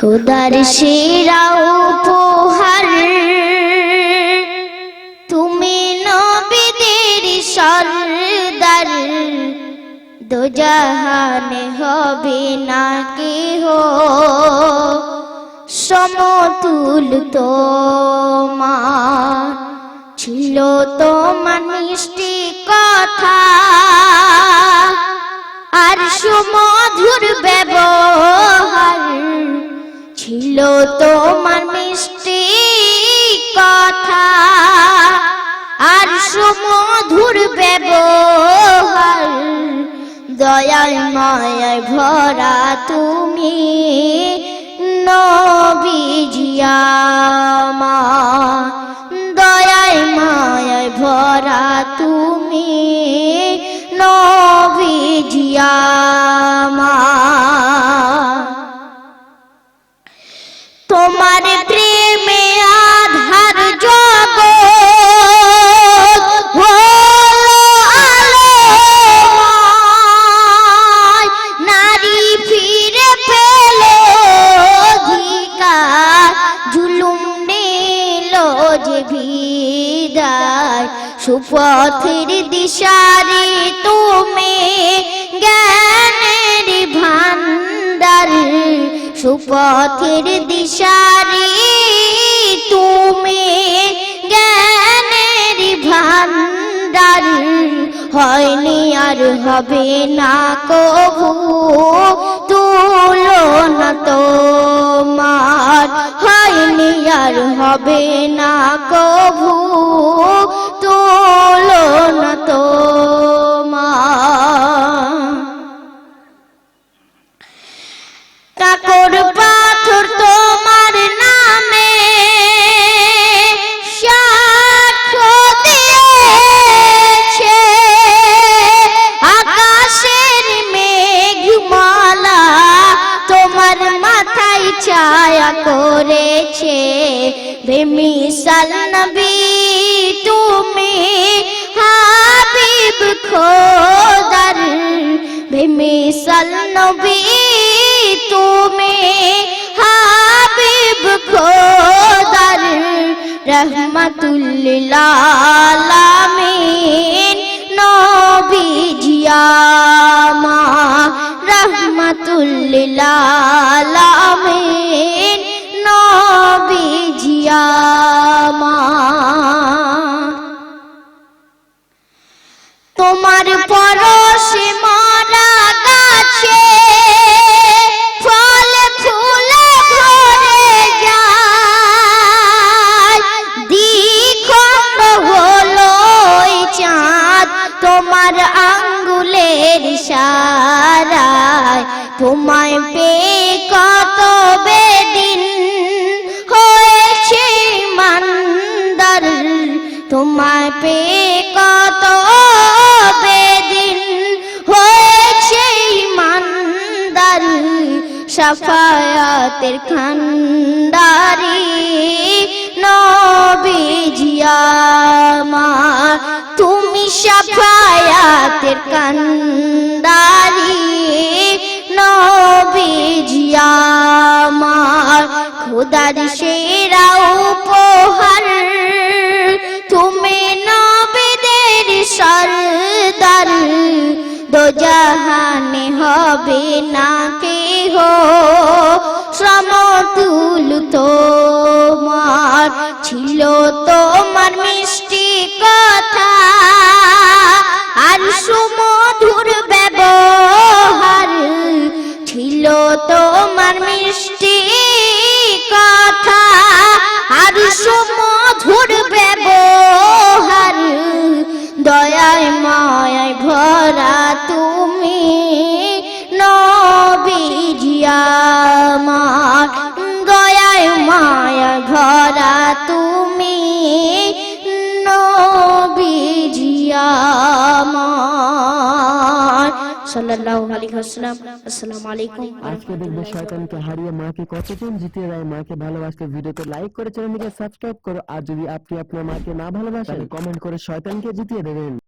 খুদার সেরা উপহার। তুমি নবীদের সরদার। দোজাহানে হবে না কেহ। সমতুল তোমার। ছিল তোমার মিষ্টি কথা। আর সুমধুর ব্যবহার তোমার মিষ্টি কথা। আর সুমধুর ব্যবহার দয়াল মায়ার ভরা তুমি নবীজিয়ামা সুপথের দিশারি তুমি জ্ঞানের ভান্ডার। সুপথের দিশারি তুমি জ্ঞানের ভান্ডার। হয়নি আর হবে না কবু তুলনা তোমার। হয়নি আর হবে না কবু কাকর পাথর তোমার নামে সাক্ষ্য দিয়েছে। আকাশের মেঘমালা তোমার মাথায় ছায়া করেছে। বেমিসাল নবী তুমি হাবিব খোদার বেমিসাল নবী তুমি হাবিব খোদার রহমতুল্লিল আলামিন নবী জিয়ামা রহমতুল্লিল তোমায় পে কত বেদিন হয়েছে মান্দার। তোমায় পে কত বেদিন হয়েছে মান্দার। সাফায়াতের খান্ডারি নবীজিয়ামা তুমি সাফায়াতের কান্ডারি খোদার সেরা উপহার। তুমি নবীদের সরদার। দোজাহানে হবে না কেহ। সমতুল তোমার। ছিল তোমার সাল্লাল্লাহু আলাইহি ওয়াসাল্লাম আসসালামু আলাইকুম। আজকে দেখবে শয়তানকে হারিয়ে মাকে কতজন জিতিয়ে দেয় মাকে ভালোবাসতে ভিডিওতে লাইক করে চ্যানেলটিকে সাবস্ক্রাইব করো আর যদি আপনি আপনার মাকে না ভালোবাসেন কমেন্ট করে শয়তানকে জিতিয়ে দেবেন।